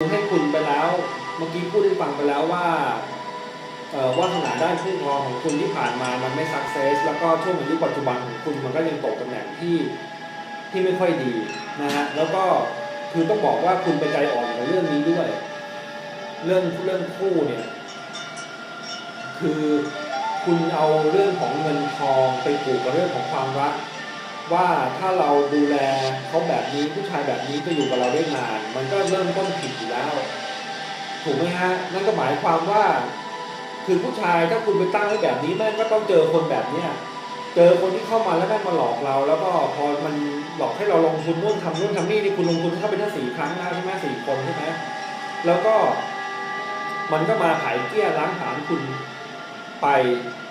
ให้คุณไปแล้ว เมื่อกี้พูดให้ฟังไปแล้วว่าเอ่าสนาด้านคู่ครองของคุณที่ผ่านมามันไม่สักเซสแล้วก็ช่วงอายุปัจจุบันของคุณมันก็ยังตกตำแหน่งที่ที่ไม่ค่อยดีนะฮะแล้วก็คือต้องบอกว่าคุณไปใจอ่อนกับเรื่องนี้ด้วย เรื่องเรื่องคู่เนี่ย คือคุณเอาเรื่องของเงินทองไปผูกกับเรื่องของความรัก ว่าถ้าเราดูแลเขาแบบนี้ผู้ชายแบบนี้จะอยู่กับเราได้นาน มันก็เริ่มต้นผิดอยู่แล้ว ถูกไหมฮะนั่นก็หมายความว่า คือผู้ชายถ้าคุณไปตั้งไว้แบบนี้แม่ก็ต้องเจอคนแบบเนี้ยเจอคนที่เข้ามาแล้วแม่มาหลอกเรา แล้วก็พอมันหลอกให้เราลงทุนนู่นทำนู่นทำนี่นี่คุณลงทุนเข้าไปทั้งสี่ครั้งแล้วใช่ไหมสี่คนใช่ไหมแล้วก็ มันก็มาขายเกี้ยล้างผลาญคุณ ไป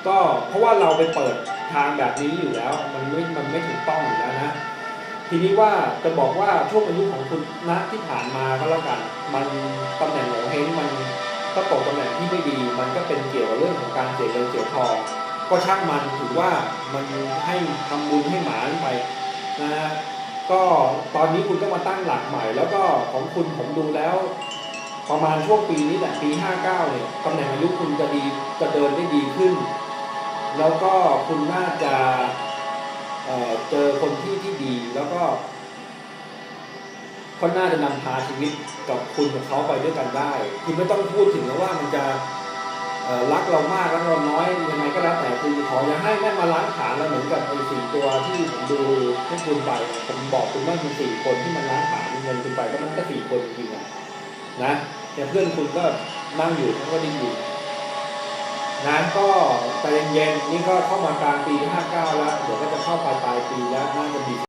ก็เพราะว่าเราไปเปิดทางแบบนี้อยู่แล้ว มันไม่มันไม่ถูกต้องอยู่แล้วนะทีนี้ว่าจะบอกว่าช่วงอายุของคุณณที่ผ่านมาก็แล้วกัน มันตำแหน่งโหงเฮงมันก็ตกตำแหน่งที่ไม่ดี มันก็เป็นเกี่ยวกับเรื่องของการเสียเงินเสียทองก็ช่างมันถือว่ามันให้ทำบุญให้หมาไปนะก็ตอนนี้คุณก็มาตั้งหลักใหม่ แล้วก็ของคุณผมดูแล้ว ประมาณช่วงปีนี้แหละปี 59 เนี่ยตำแหน่งอายุคุณจะดีจะเดินได้ดีขึ้น แล้วก็คุณน่าจะเเจอคนที่ที่ดีแล้วก็ก็น่าจะนำพาชีวิตกับคุณกับเขาไปด้วยกันได้คือไม่ต้องพูดถึงนะว่ามันจะรักเรามากรักเราน้อยยังไงก็แล้วแต่คือขออย่าให้แม่มาล้างผลาญเราเหมือนกับไอ้สี่ตัวที่ผมดูให้คุณไปผมบอกคุณว่ามันสี่คนที่มันล้างผลาเงินคุณไปก็มันก็สี่คนจริง นะแต่เพื่อนคุณก็นั่งอยู่เขาก็ดิ้นอยู่นะก็ใจเย็นๆนี่ก็เข้ามากลางปี59แล้ว เดี๋ยวก็จะเข้าปลายปลายปีแล้วน่าจะดี